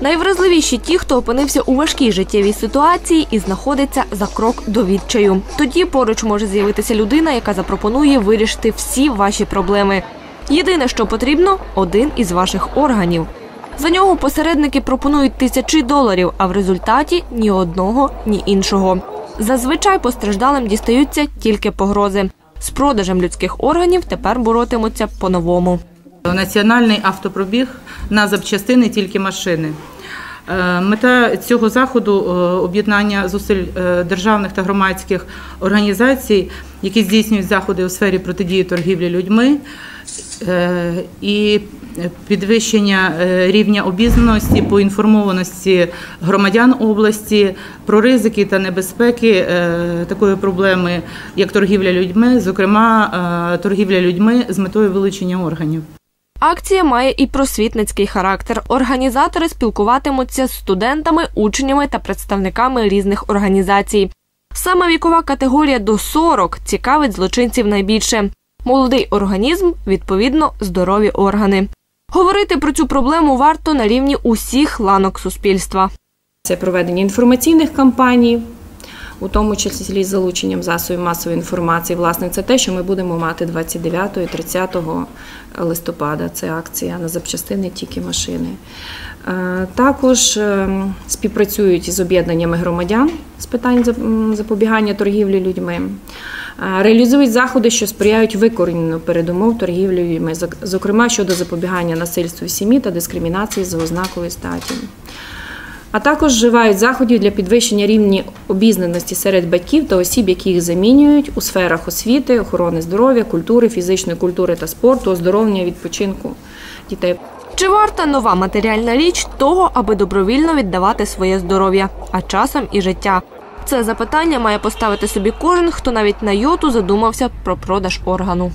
Найвразливіші ті, хто опинився у важкій життєвій ситуації і знаходиться за крок до відчаю. Тоді поруч може з'явитися людина, яка запропонує вирішити всі ваші проблеми. Єдине, що потрібно один із ваших органів. За нього посередники пропонують тисячі доларів, а в результаті ні одного, ні іншого. Зазвичай постраждалим дістаються тільки погрози. З продажем людських органів тепер боротимуться по-новому. Національний автопробіг на запчастини тільки машини. Е, Мета цього заходу е, об'єднання зусиль е, державних та громадських організацій, які здійснюють заходи у сфері протидії торгівлі людьми і підвищення рівня обізнаності, поінформованості громадян області про ризики та небезпеки такої проблеми, як торгівля людьми, зокрема торгівля людьми з метою вилучення органів. Акція має і просвітницький характер. Організатори спілкуватимуться з студентами, учнями та представниками різних організацій. Саме вікова категорія до 40 цікавить злочинців найбільше. Молодий організм, відповідно, здорові органи. Говорити про цю проблему варто на рівні усіх ланок суспільства. Це проведення інформаційних кампаній, у тому числі з залученням засобів масової інформації. Власне, це те, що ми будемо мати 29 і 30 листопада. Це акція на запчастини тільки машини. Е, Також е, співпрацюють із об'єднаннями громадян з питань запобігання торгівлі людьми. Е, Реалізують заходи, що сприяють викоріненню передумов торгівлі людьми, зокрема щодо запобігання насильству в сім'ї та дискримінації за ознакою статі. А також вживають заходів для підвищення рівня обізнаності серед батьків та осіб, які їх замінюють у сферах освіти, охорони здоров'я, культури, фізичної культури та спорту, оздоровлення відпочинку дітей. Чи варта нова матеріальна річ того, аби добровільно віддавати своє здоров'я, а часом і життя? Це запитання має поставити собі кожен, хто навіть на йоту задумався про продаж органу.